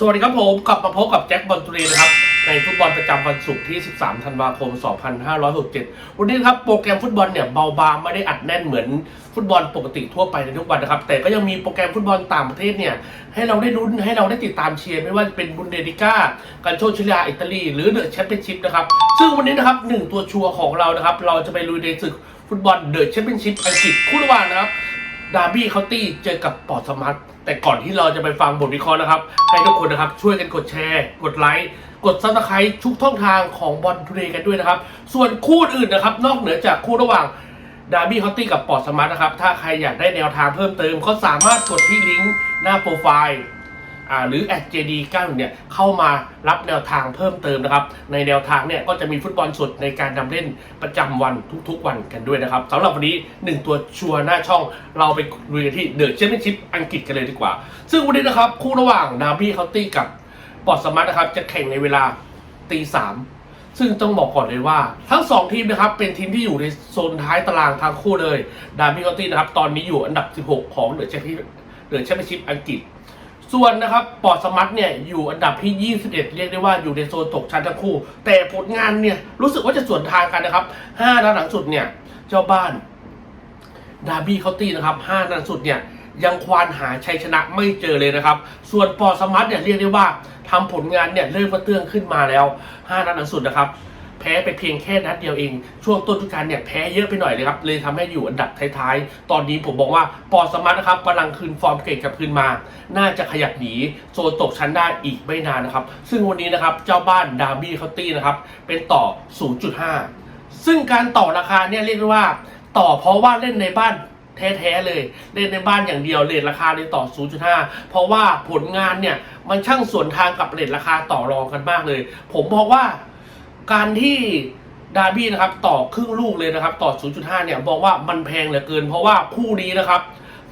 สวัสดีครับผมกลับมาพบกับแจ็คบอลตูเรนะครับ ในฟุตบอลประจำวันศุกร์ที่ 13 ธันวาคม 2567 วันนี้ครับโปรแกรมฟุตบอลเนี่ยเบาบางไม่ได้อัดแน่นเหมือนฟุตบอลปกติทั่วไปในทุกวันนะครับ แต่ก็ยังมีโปรแกรมฟุตบอลต่างประเทศเนี่ยให้เราได้ลุ้นให้เราได้ติดตามเชียร์ไม่ว่าจะเป็นบุนเดลิก้าการโชชิลาอิตาลี หรือเดอะแชมเปี้ยนชิพนะครับซึ่งวันนี้นะครับหนึ่งตัวชัวร์ของเรานะครับเราจะไปลุยในศึกฟุตบอลเดอะแชมเปี้ยนชิพอังกฤษคู่ระหว่างนะครับ ดาร์บี้เคาน์ตี้เจอกับปอร์ตสมาร์ทแต่ก่อนที่เราจะไปฟังบทวิเคราะห์นะครับ ให้ทุกคนนะครับช่วยกันกดแชร์ กดไลค์กดซับสไครต์ทุกท่องทางของบอลทูเดย์กันด้วยนะครับ ส่วนคู่อื่นนะครับ นอกเหนือจากคู่ระหว่างดาร์บี้เคาน์ตี้กับปอร์ตสมาร์ทนะครับ ถ้าใครอยากได้แนวทางเพิ่มเติมก็สามารถกดที่ลิงก์หน้าโปรไฟล์ หรือ @jd91 เนี่ยเข้ามารับแนวทางเพิ่มเติมนะครับ ในแนวทางเนี่ยก็จะมีฟุตบอลสดในการนำเล่นประจำวันทุกๆวันกันด้วยนะครับสำหรับวันนี้ 1 ตัวชัวร์หน้าช่องเราไปลุยกันที่เดอะแชมเปี้ยนชิพอังกฤษกันเลยดีกว่า ซึ่งวันนี้นะครับคู่ระหว่างดาร์บี้เคาน์ตี้กับปอร์สมาร์ทนะครับจะแข่งในเวลาตีสามซึ่งต้องบอกก่อนเลยว่า ทั้ง 2 ทีมนะครับเป็นทีมที่อยู่ในโซนท้ายตารางทั้งคู่เลยดาร์บี้เคาน์ตี้นะครับตอนนี้อยู่อันดับ 16 ของเดอะแชมเปี้ยนเดอะแชมเปี้ยนชิพอังกฤษ ส่วนนะครับปอร์ตสมัตเนี่ยอยู่อันดับที่ 21 เรียกได้ว่าอยู่ในโซนตกชั้นทั้งคู่ แต่ผลงานเนี่ยรู้สึกว่าจะสวนทางกันนะครับ5นัดหลังสุดเนี่ยเจ้าบ้านดาร์บี้เคาตี้นะครับ5นัดหลังสุดเนี่ยยังควานหาชัยชนะไม่เจอเลยนะครับ ส่วนปอร์ตสมัตเนี่ยเรียกได้ว่าทำผลงานเนี่ยเริ่มกระเตื้องขึ้นมาแล้ว 5นัดหลังสุดนะครับ แพ้ไปเพียงแค่นัดเดียวเอง ช่วงต้นทุกการเนี่ยแพ้เยอะไปหน่อยเลยครับ เลยทำให้อยู่อันดับท้ายๆ ตอนนี้ผมบอกว่าปอสมัตนะครับกำลังคืนฟอร์มเก่งกับคืนมา น่าจะขยับหนีโซนตกชั้นได้อีกไม่นานนะครับ ซึ่งวันนี้นะครับเจ้าบ้านดาร์บี้เคาน์ตี้นะครับเป็นต่อ 0.5 ซึ่งการต่อราคาเนี่ยเรียกได้ว่าต่อเพราะว่าเล่นในบ้านแท้ๆเลย เล่นในบ้านอย่างเดียวเลทราคาในต่อ 0.5 เพราะว่าผลงานเนี่ยมันช่างสวนทางกับเลทราคาต่อรองกันมากเลย ผมบอกว่า การที่ดาร์บี้นะครับต่อครึ่งลูกเลยนะครับ ต่อ 0.5 เนี่ยบอกว่ามันแพงเหลือเกิน เพราะว่าคู่นี้นะครับ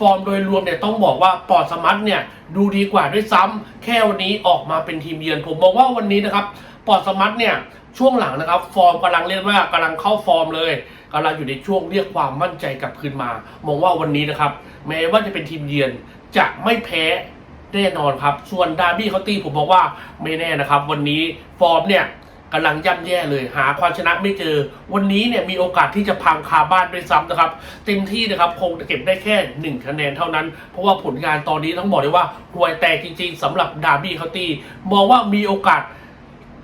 ฟอร์มโดยรวมเนี่ยต้องบอกว่าปอร์ตสมัตเนี่ยดูดีกว่าด้วยซ้ำแค่วันนี้ออกมาเป็นทีมเยือนผมบอกว่าวันนี้นะครับปอร์ตสมัตเนี่ยช่วงหลังนะครับ ฟอร์มกำลังเรียกว่ากำลังเข้าฟอร์มเลยกำลังอยู่ในช่วงเรียกความมั่นใจกลับคืนมา มองว่าวันนี้นะครับ แม้ว่าจะเป็นทีมเยือนจะไม่แพ้แน่นอนครับ ส่วนดาร์บี้เขาตีผมบอกว่าไม่แน่นะครับ วันนี้ฟอร์มเนี่ย กำลังย่ำแย่เลยหาความชนะไม่เจอ วันนี้เนี่ยมีโอกาสที่จะพังคาบ้านด้วยซ้ำนะครับ เต็มที่นะครับคงจะเก็บได้แค่หนึ่งคะแนนเท่านั้น เพราะว่าผลงานตอนนี้ต้องบอกเลยว่าห่วยแตกจริง ๆสำหรับดาร์บี้เคาตี้มองว่ามีโอกาส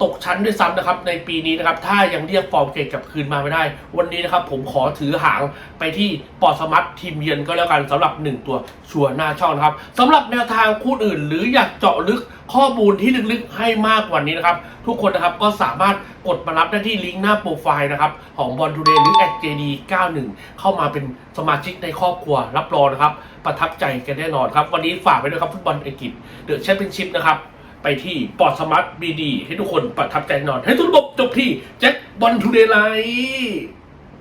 ตกชั้นด้วยซ้ำนะครับในปีนี้นะครับถ้ายังเรียกฟอร์มเก่งกลับคืนมาไม่ได้ วันนี้นะครับผมขอถือหางไปที่ปอร์ตสมัตทีมเยือนก็แล้วกันสำหรับ 1 ตัวชัวร์หน้าช่องนะครับสำหรับแนวทางคู่อื่น หรืออยากเจาะลึกข้อมูลที่ลึกๆให้มากกว่านี้นะครับ ทุกคนนะครับก็สามารถกดมารับได้ที่ลิงก์หน้าโปรไฟล์นะครับของบอลทูเดย์หรือ @jd91 เข้ามาเป็นสมาชิกในครอบครัวรับรองนะครับ ประทับใจกันแน่นอนครับ วันนี้ฝากไว้ด้วยครับฟุตบอลอังกฤษเดอะแชมเปี้ยนชิพนะครับ ไปที่ปอดสมาร์ทบีดี ให้ทุกคนประทับใจแน่นอน ให้ทุกระบบจบที่แจ็คบอลทูเดย์ไลท์